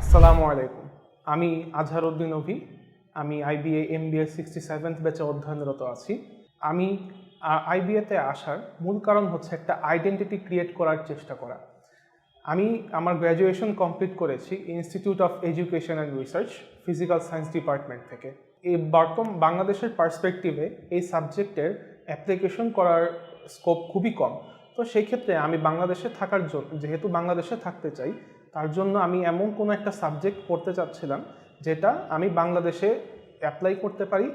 আসসালামু আলাইকুম। আমি আজহারউদ্দিন অভি। আমি IBA M B A sixty seventh ব্যাচে অধ্যয়নরত আছি। আমি আইবিএতে আসার মূল কারণ হচ্ছে একটা আইডেন্টিটি ক্রিয়েট করার চেষ্টা করা। আমি আমার গ্র্যাজুয়েশন কমপ্লিট করেছি institute of education and research physical science department থেকে। এই বর্তমান বাংলাদেশের পার্সপেক্টিভে এই সাবজেক্টের অ্যাপ্লিকেশন করার স্কোপ খুবই কম। তো সেই ক্ষেত্রে আমি বাংলাদেশে থাকার জন্য, যেহেতু বাংলাদেশে থাকতে চাই তার জন্য আমি এমন কোনো একটা সাবজেক্ট পড়তে চাচ্ছিলাম যেটা আমি বাংলাদেশে অ্যাপ্লাই করতে পারি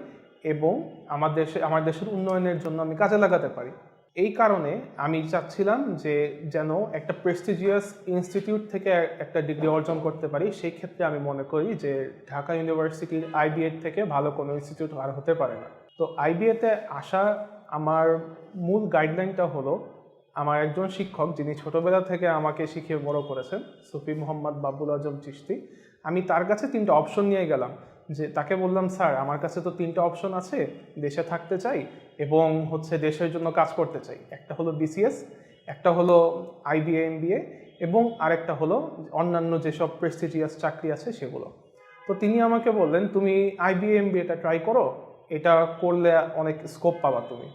এবং আমার দেশে, আমার দেশের উন্নয়নের জন্য আমি কাজে লাগাতে পারি। এই কারণে আমি চাচ্ছিলাম যে যেন একটা প্রেস্টিজিয়াস ইনস্টিটিউট থেকে একটা ডিগ্রি অর্জন করতে পারি। সেই ক্ষেত্রে আমি মনে করি যে ঢাকা ইউনিভার্সিটির আইবিএ থেকে ভালো কোনো ইনস্টিটিউট আর হতে পারে না। তো আইবিএতে আসা আমার মূল গাইডলাইনটা হলো আমার একজন শিক্ষক যিনি ছোটবেলা থেকে আমাকে শিখিয়ে বড় করেছেন, সুফি মোহাম্মদ বাবুল আজম চিশতি। আমি তার কাছে তিনটা অপশন নিয়ে গেলাম যে তাকে বললাম, স্যার, আমার কাছে তো তিনটা অপশন আছে, দেশে থাকতে চাই এবং হচ্ছে দেশের জন্য কাজ করতে চাই। একটা হলো বিসিএস একটা হলো আইবিএ এমবিএ এবং আরেকটা হলো অন্যান্য যেসব প্রেস্টিজিয়াস চাকরি আছে সেগুলো। তো তিনি আমাকে বললেন, তুমি আইবিএ এমবিএটা ট্রাই করো, এটা করলে অনেক স্কোপ পাবা তুমি।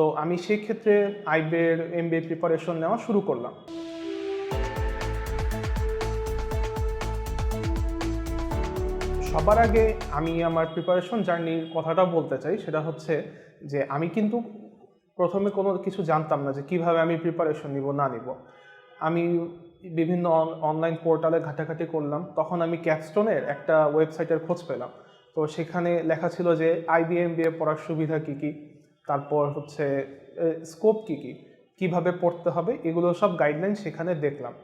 তো আমি সেই ক্ষেত্রে আইবিএর এমবিএ প্রিপারেশন নেওয়া শুরু করলাম। সবার আগে আমি আমার প্রিপারেশন জার্নির কথাটা বলতে চাই, সেটা হচ্ছে যে আমি কিন্তু প্রথমে কোনো কিছু জানতাম না যে কীভাবে আমি প্রিপারেশন নিব, না নিব। আমি বিভিন্ন অনলাইন পোর্টালে ঘাটাঘাটি করলাম, তখন আমি ক্যাপস্টোনের একটা ওয়েবসাইটের খোঁজ পেলাম। তো সেখানে লেখা ছিল যে আইবিএম বিএ পড়ার সুবিধা কী কী? তারপর হচ্ছে স্কোপ কী কী? কীভাবে পড়তে হবে? এগুলো সব গাইডলাইন সেখানে দেখলাম।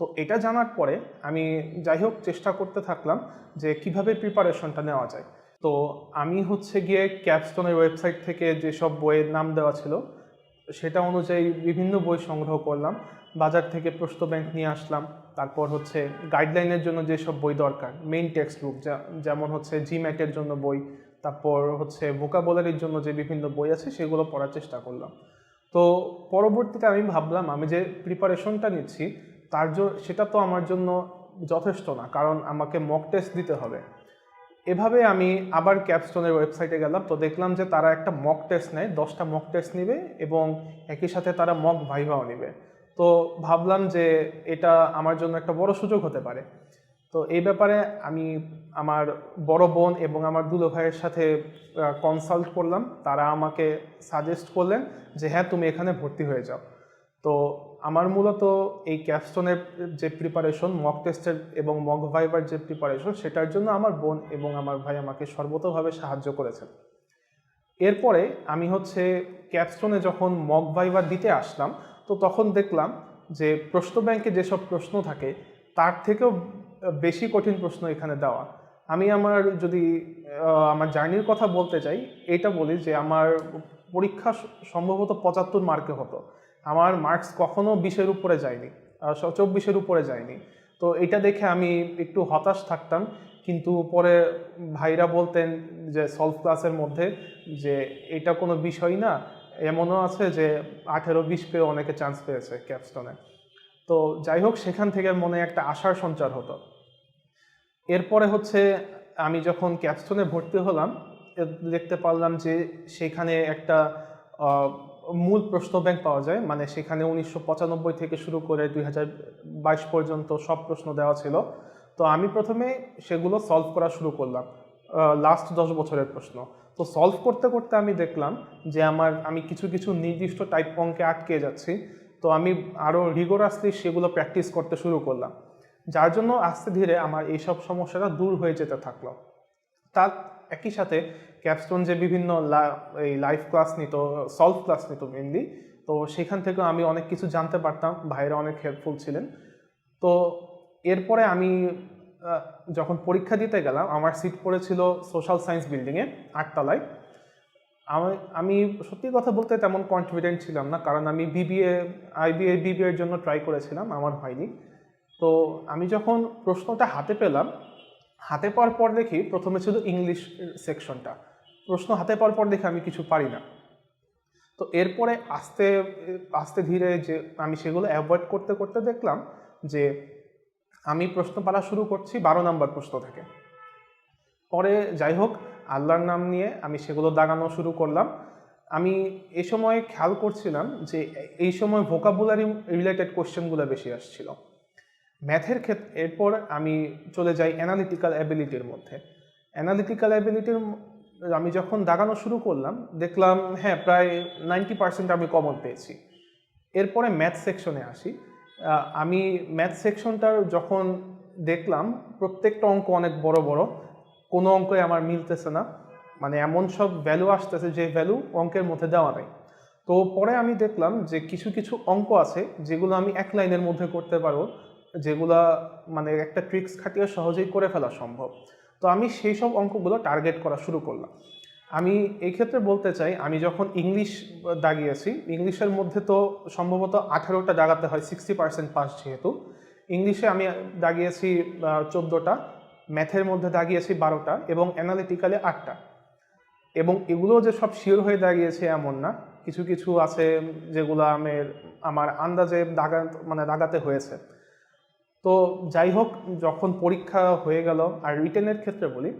তো এটা জানার পরে আমি যাই হোক চেষ্টা করতে থাকলাম যে কীভাবে প্রিপারেশনটা নেওয়া যায়। তো আমি হচ্ছে গিয়ে ক্যাপস্টোনের ওয়েবসাইট থেকে যেসব বইয়ের নাম দেওয়া ছিল, সেটা অনুযায়ী বিভিন্ন বই সংগ্রহ করলাম, বাজার থেকে প্রশ্ন ব্যাংক নিয়ে আসলাম, তারপর হচ্ছে গাইডলাইনের জন্য যেসব বই দরকার মেইন টেক্সট বুক যেমন হচ্ছে জিম্যাটের জন্য বই তারপর হচ্ছে ভোকাবলারির জন্য যে বিভিন্ন বই আছে সেগুলো পড়ার চেষ্টা করলাম। তো পরবর্তীতে আমি ভাবলাম, আমি যে প্রিপারেশনটা নিচ্ছি, তার জন্য, সেটা তো আমার জন্য যথেষ্ট না, কারণ আমাকে মক টেস্ট দিতে হবে। এভাবে আমি আবার ক্যাপস্টোনের ওয়েবসাইটে গেলাম, তো দেখলাম যে তারা একটা মক টেস্ট নেয়, দশটা মক টেস্ট নেবে এবং একই সাথে তারা মক ভাইভাও নেবে। তো ভাবলাম যে এটা আমার জন্য একটা বড় সুযোগ হতে পারে। তো এই ব্যাপারে আমি আমার বড় বোন এবং আমার দুলো ভাইয়ের সাথে কনসাল্ট করলাম। তারা আমাকে সাজেস্ট করলেন যে হ্যাঁ তুমি এখানে ভর্তি হয়ে যাও। তো আমার মূলত এই ক্যাপস্টোনের যে প্রিপারেশন মক টেস্টের এবং মক ভাইবার যে প্রিপারেশন সেটার জন্য আমার বোন এবং আমার ভাই আমাকে সর্বতভাবে সাহায্য করেছেন। এরপরে আমি হচ্ছে ক্যাপস্টোনে যখন মক ভাইবার দিতে আসলাম, তো তখন দেখলাম যে, প্রশ্ন ব্যাংকে যেসব প্রশ্ন থাকে, তার থেকেও বেশি কঠিন প্রশ্ন এখানে দেওয়া। আমি আমার যদি আমার জার্নির কথা বলতে চাই, এটা বলি যে আমার পরীক্ষা সম্ভবত পঁচাত্তর মার্কে হতো। আমার মার্কস কখনো বিশের উপরে যায়নি চব্বিশের উপরে যায়নি। তো এটা দেখে আমি একটু হতাশ থাকতাম, কিন্তু পরে ভাইরা বলতেন যে সলভ ক্লাসের মধ্যে যে এটা কোনো বিষয় না, এমনও আছে যে আঠেরো বিশ পেয়ে অনেকে চান্স পেয়েছে ক্যাপস্টনে তো যাই হোক, সেখান থেকে মনে একটা আশার সঞ্চার হতো। এরপরে হচ্ছে আমি যখন ক্যাপস্টনে ভর্তি হলাম দেখতে পারলাম যে সেখানে একটা মূল প্রশ্ন ব্যাংক পাওয়া যায়। মানে সেখানে উনিশশো পঁচানব্বই থেকে শুরু করে দুই হাজার বাইশ পর্যন্ত সব প্রশ্ন দেওয়া ছিল। তো আমি প্রথমে সেগুলো সলভ করা শুরু করলাম। লাস্ট দশ বছরের প্রশ্ন। তো সলভ করতে করতে আমি দেখলাম যে আমার, আমি কিছু কিছু নির্দিষ্ট টাইপ অঙ্কে আটকে যাচ্ছি। তো আমি আরও রিগোরাসলি সেগুলো প্র্যাকটিস করতে শুরু করলাম। যার জন্য আস্তে ধীরে আমার এইসব সমস্যাটা দূর হয়ে যেতে থাকল। তার একই সাথে ক্যাপস্টোন যে বিভিন্ন এই লাইভ ক্লাস নিত সলভ ক্লাস নিত মেনলি তো সেখান থেকেও আমি অনেক কিছু জানতে পারতাম ভাইরা অনেক হেল্পফুল ছিলেন। তো এরপরে আমি যখন পরীক্ষা দিতে গেলাম, আমার সিট পড়েছিল সোশ্যাল সায়েন্স বিল্ডিংয়ে আটতলায়। আমি আমি সত্যি কথা বলতে তেমন কনফিডেন্ট ছিলাম না, কারণ আমি বিবিএ আইবিএ বিবিএর জন্য ট্রাই করেছিলাম, আমার হয়নি। তো আমি যখন প্রশ্নটা হাতে পেলাম, হাতে পাওয়ার পর দেখি প্রথমে ছিল ইংলিশ সেকশনটা প্রশ্ন হাতে পাওয়ার পর দেখি আমি কিছু পারি না। তো এরপরে আস্তে আস্তে ধীরে যে আমি সেগুলো অ্যাভয়েড করতে করতে দেখলাম যে আমি প্রশ্ন পালা শুরু করছি বারো নম্বর প্রশ্ন থেকে। পরে যাই হোক, আল্লাহর নাম নিয়ে আমি সেগুলো দাগানো শুরু করলাম। আমি এই সময় খেয়াল করছিলাম যে এই সময় ভোকাবুলারি রিলেটেড কোশ্চেনগুলো বেশি আসছিল। ম্যাথের ক্ষেত্রে এরপর আমি চলে যাই অ্যানালিটিক্যাল অ্যাবিলিটির মধ্যে। অ্যানালিটিক্যাল অ্যাবিলিটির আমি যখন দাগানো শুরু করলাম, দেখলাম হ্যাঁ প্রায় নাইনটি পার্সেন্ট আমি কমন পেয়েছি। এরপরে ম্যাথ সেকশনে আসি। আমি ম্যাথ সেকশনটার যখন দেখলাম, প্রত্যেকটা অঙ্ক অনেক বড় বড়, কোনো অঙ্কই আমার মিলতেছে না। মানে এমন সব ভ্যালু আসতেছে যে ভ্যালু অঙ্কের মধ্যে দেওয়া নেই। তো পরে আমি দেখলাম যে কিছু কিছু অঙ্ক আছে, যেগুলো আমি এক লাইনের মধ্যে করতে পারব। যেগুলা মানে একটা ট্রিক্স খাটিয়ে সহজেই করে ফেলা সম্ভব। তো আমি সেই সব অঙ্কগুলো টার্গেট করা শুরু করলাম। আমি এই ক্ষেত্রে বলতে চাই, আমি যখন ইংলিশ দাগিয়েছি ইংলিশের মধ্যে তো সম্ভবত আঠারোটা দাগাতে হয় সিক্সটি পার্সেন্ট পাস যেহেতু। ইংলিশে আমি দাগিয়েছি চোদ্দোটা ম্যাথের মধ্যে দাগিয়েছি বারোটা এবং অ্যানালিটিক্যালে আটটা। এবং এগুলো যে সব শিওর হয়ে দাঁড়িয়েছে এমন না। কিছু কিছু আছে যেগুলো আমি, আমার আন্দাজে দাগা মানে দাগাতে হয়েছে। তো যাই হোক, যখন পরীক্ষা হয়ে গেল, আর রিটেনের ক্ষেত্রে বলি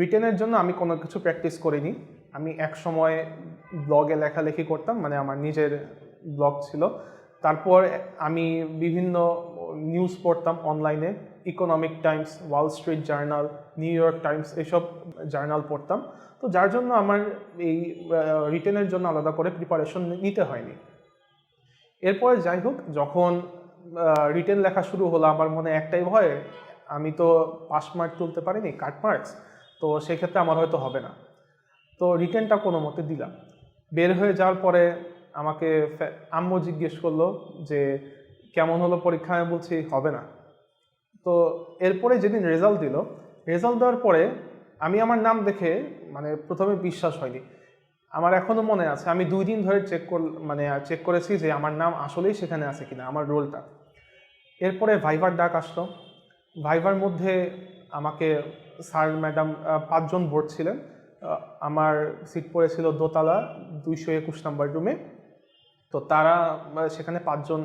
রিটেনের জন্য আমি কোনো কিছু প্র্যাকটিস করিনি। আমি এক সময় ব্লগে লেখালেখি করতাম মানে আমার নিজের ব্লগ ছিল। তারপর আমি বিভিন্ন নিউজ পড়তাম অনলাইনে Economic Times Wall Street Journal New York Times এসব জার্নাল পড়তাম। তো যার জন্য আমার এই রিটেনের জন্য আলাদা করে প্রিপারেশন নিতে হয়নি। এরপরে যাই হোক, যখন রিটেন লেখা শুরু হলো, আমার মনে একটাই ভয়, আমি তো পাস মার্ক তুলতে পারিনি কাট মার্কস তো সেক্ষেত্রে আমার হয়তো হবে না। তো রিটেনটা কোনো মতে দিলাম। বের হয়ে যাওয়ার পরে আমাকে আম্মু জিজ্ঞেস করল যে, কেমন হলো পরীক্ষা? আমি বলছি, হবে না। তো এরপরে যেদিন রেজাল্ট দিল রেজাল্ট দেওয়ার পরে আমি আমার নাম দেখে মানে প্রথমে বিশ্বাস হয়নি। আমার এখনও মনে আছে, আমি দুই দিন ধরে চেক কর মানে চেক করেছি যে আমার নাম আসলেই সেখানে আছে কিনা, আমার রোলটা এরপরে ভাইভার ডাক আসলো। ভাইভার মধ্যে আমাকে স্যার ম্যাডাম পাঁচজন বোর্ড ছিলেন। আমার সিট পড়েছিল দোতলা, দুইশো একুশ নাম্বার রুমে তো তারা সেখানে পাঁচজন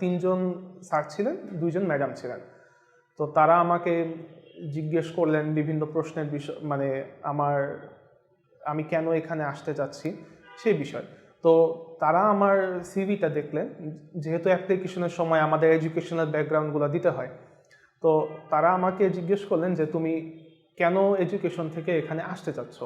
তিনজন স্যার ছিলেন, দুইজন ম্যাডাম ছিলেন। তো তারা আমাকে জিজ্ঞেস করলেন বিভিন্ন প্রশ্নের বিষয় মানে আমার আমি কেন এখানে আসতে চাচ্ছি সেই বিষয়। তো তারা আমার সিভিটা দেখলেন, যেহেতু অ্যাপ্লিকেশনের সময় আমাদের এডুকেশনাল ব্যাকগ্রাউন্ডগুলো দিতে হয়। তো তারা আমাকে জিজ্ঞেস করলেন যে, তুমি কেন এডুকেশন থেকে এখানে আসতে চাচ্ছ?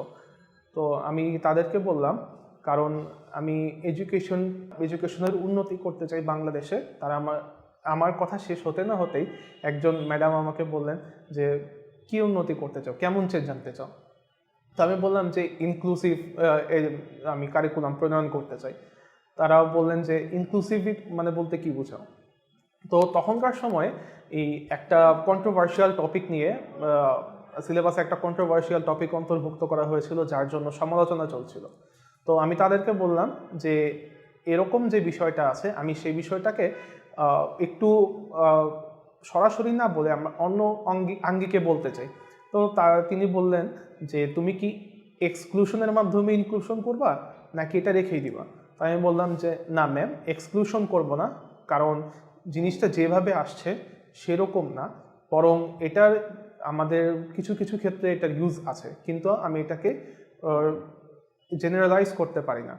তো আমি তাদেরকে বললাম, কারণ আমি এডুকেশন এডুকেশনের উন্নতি করতে চাই বাংলাদেশে। তারা আমার আমার কথা শেষ হতে না হতেই একজন ম্যাডাম আমাকে বললেন যে, কি উন্নতি করতে চাও? কেমন চেঞ্জ জানতে চাও? তো আমি বললাম যে ইনক্লুসিভ আমি কারিকুলাম প্রণয়ন করতে চাই। তারা বললেন যে ইনক্লুসিভ মানে বলতে কি বোঝাও? তো তখনকার সময় এই একটা কন্ট্রোভার্সিয়াল টপিক নিয়ে সিলেবাসে একটা কন্ট্রোভার্সিয়াল টপিক অন্তর্ভুক্ত করা হয়েছিল, যার জন্য সমালোচনা চলছিল। তো আমি তাদেরকে বললাম যে এরকম যে বিষয়টা আছে, আমি সেই বিষয়টাকে একটু সরাসরি না বলে আমরা অন্য অঙ্গি, আঙ্গিকে বলতে চাই। তো তিনি বললেন যে, তুমি কি এক্সক্লুশনের মাধ্যমে ইনক্লুশন করবা, নাকি এটা রেখেই দিবা? তো আমি বললাম যে, না ম্যাম এক্সক্লুশন করব না। কারণ জিনিসটা যেভাবে আসছে, সেরকম না। বরং এটার আমাদের কিছু কিছু ক্ষেত্রে এটার ইউজ আছে। কিন্তু আমি এটাকে জেনারেলাইজ করতে পারি না।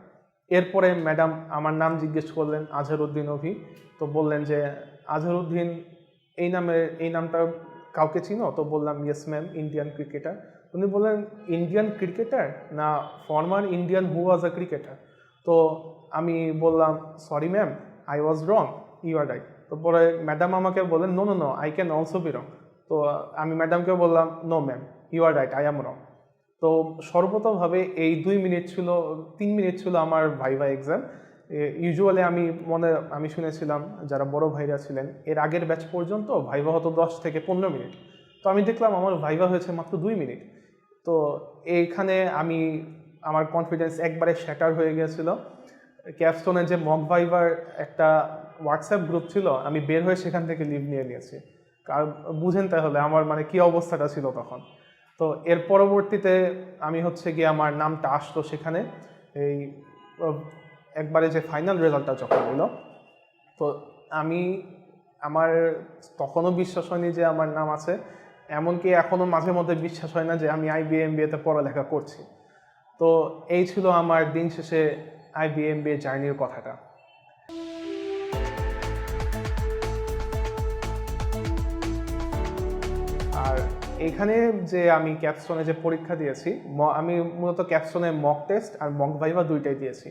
এরপরে ম্যাডাম আমার নাম জিজ্ঞেস করলেন, আজহারউদ্দিন অভি। তো বললেন যে, আজহারউদ্দিন এই নামের এই নামটা কাউকে চিনো? তো বললাম ইয়েস ম্যাম ইন্ডিয়ান ক্রিকেটার উনি বললেন ইন্ডিয়ান ক্রিকেটার না former Indian who was a cricketer তো আমি বললাম sorry ma'am I was wrong you are right তো পরে ম্যাডাম আমাকে বললেন no no no I can also be wrong তো আমি ম্যাডামকে বললাম no ma'am you are right I am wrong তো সর্বতভাবে এই দুই মিনিট ছিল, তিন মিনিট ছিল আমার ভাইভা এক্সাম ইউজুয়ালি আমি মনে, আমি শুনেছিলাম যারা বড় ভাইরা ছিলেন, এর আগের ব্যাচ পর্যন্ত ভাইভা হতো দশ থেকে পনেরো মিনিট। তো আমি দেখলাম আমার ভাইভা হয়েছে মাত্র দুই মিনিট। তো এইখানে আমি, আমার কনফিডেন্স একবারে শ্যাটার হয়ে গিয়েছিল। ক্যাপস্টোনের যে মক ভাইভার একটা হোয়াটসঅ্যাপ গ্রুপ ছিল, আমি বের হয়ে সেখান থেকে লিভ নিয়ে নিয়েছি। কারণ বুঝেন তাহলে আমার মানে কি অবস্থাটা ছিল তখন। তো এর পরবর্তীতে আমি হচ্ছে গিয়ে আমার নামটা আসলো সেখানে। এই একবারে যে ফাইনাল রেজাল্টটা যখন হলো, তো আমি আমার তখনও বিশ্বাস হয়নি যে আমার নাম আছে, এমনকি এখনও মাঝে মধ্যে বিশ্বাস হয় না যে আমি আইবিএমবিএতে পড়ালেখা করছি। তো এই ছিল আমার দিন শেষে আইবিএমবিএ জার্নির কথাটা। আর এখানে যে আমি ক্যাপস্টোনে যে পরীক্ষা দিয়েছি আমি মূলত ক্যাপস্টোনে মক টেস্ট আর মক ভাইভা দুইটাই দিয়েছি।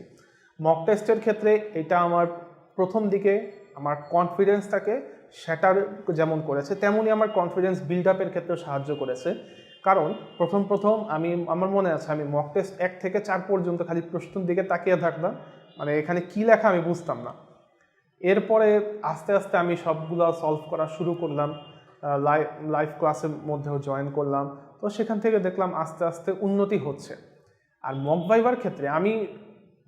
মক টেস্টের ক্ষেত্রে এটা আমার প্রথম দিকে আমার কনফিডেন্সটাকে সেটার যেমন করেছে, তেমনই আমার কনফিডেন্স বিল্ড আপের ক্ষেত্রে সাহায্য করেছে। কারণ প্রথম প্রথম আমি, আমার মনে আছে আমি মক টেস্ট এক থেকে চার পর্যন্ত খালি প্রশ্নের দিকে তাকিয়ে থাকতাম মানে এখানে কি লেখা আমি বুঝতাম না। এরপরে আস্তে আস্তে আমি সবগুলো সলভ করা শুরু করলাম লাইভ লাইভ ক্লাসের মধ্যেও জয়েন করলাম, তো সেখান থেকে দেখলাম আস্তে আস্তে উন্নতি হচ্ছে। আর মক ভাইবার ক্ষেত্রে আমি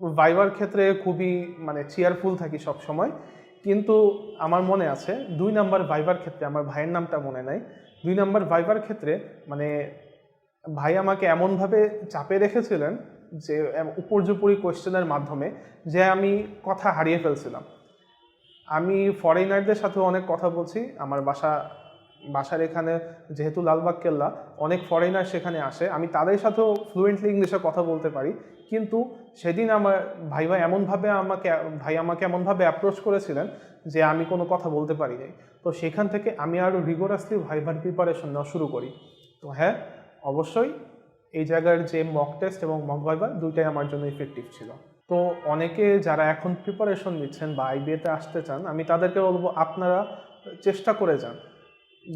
ভাইবার ক্ষেত্রে খুবই মানে চেয়ারফুল থাকি সব সময় কিন্তু আমার মনে আছে, দুই নাম্বার ভাইবার ক্ষেত্রে, আমার ভাইয়ের নামটা মনে নাই, দুই নাম্বার ভাইবার ক্ষেত্রে মানে ভাই আমাকে এমনভাবে চাপে রেখেছিলেন যে উপর্যুপরি কোয়েশ্চেনের মাধ্যমে যে আমি কথা হারিয়ে ফেলছিলাম। আমি ফরেনারদের সাথেও অনেক কথা বলছি, আমার বাসা বাসার এখানে যেহেতু লালবাগ কেল্লা অনেক ফরেনার সেখানে আসে। আমি তাদের সাথেও ফ্লুয়েন্টলি ইংলিশে কথা বলতে পারি। কিন্তু সেদিন আমার ভাই ভাই এমনভাবে আমাকে, ভাই আমাকে এমনভাবে অ্যাপ্রোচ করেছিলেন যে আমি কোনো কথা বলতে পারি নাই। তো সেখান থেকে আমি আরও রিগোরাসলি ভাইভার প্রিপারেশন নেওয়া শুরু করি। তো হ্যাঁ অবশ্যই এই জায়গার যে মক টেস্ট এবং মক ভাইভা দুইটাই আমার জন্য ইফেক্টিভ ছিল। তো অনেকে যারা এখন প্রিপারেশন নিচ্ছেন বা আইবিএতে আসতে চান, আমি তাদেরকে বলব আপনারা চেষ্টা করে যান।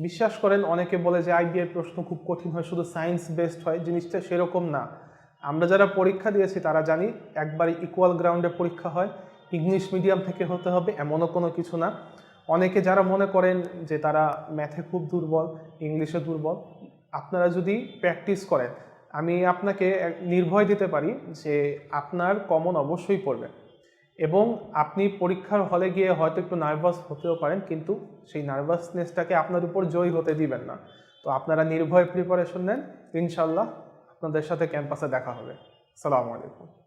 বিশ্বাস করেন, অনেকে বলে যে আইবিএর প্রশ্ন খুব কঠিন হয়, শুধু সায়েন্স বেসড হয়, জিনিসটা সেরকম না। আমরা যারা পরীক্ষা দিয়েছি, তারা জানি একবারে ইকুয়াল গ্রাউন্ডে পরীক্ষা হয় ইংলিশ মিডিয়াম থেকে হতে হবে, এমনও কোনো কিছু না। অনেকে যারা মনে করেন যে তারা ম্যাথে খুব দুর্বল ইংলিশে দুর্বল, আপনারা যদি প্র্যাকটিস করেন, আমি আপনাকে নির্ভয় দিতে পারি যে আপনার কমন অবশ্যই পড়বে। এবং আপনি পরীক্ষার হলে গিয়ে হয়তো একটু নার্ভাস হতেও পারেন, কিন্তু সেই নার্ভাসনেসটাকে আপনার উপর জয়ী হতে দিবেন না। তো আপনারা নির্ভয় প্রিপারেশন নেন। ইনশাল্লাহ আপনাদের সাথে ক্যাম্পাসে দেখা হবে। সালামু আলাইকুম।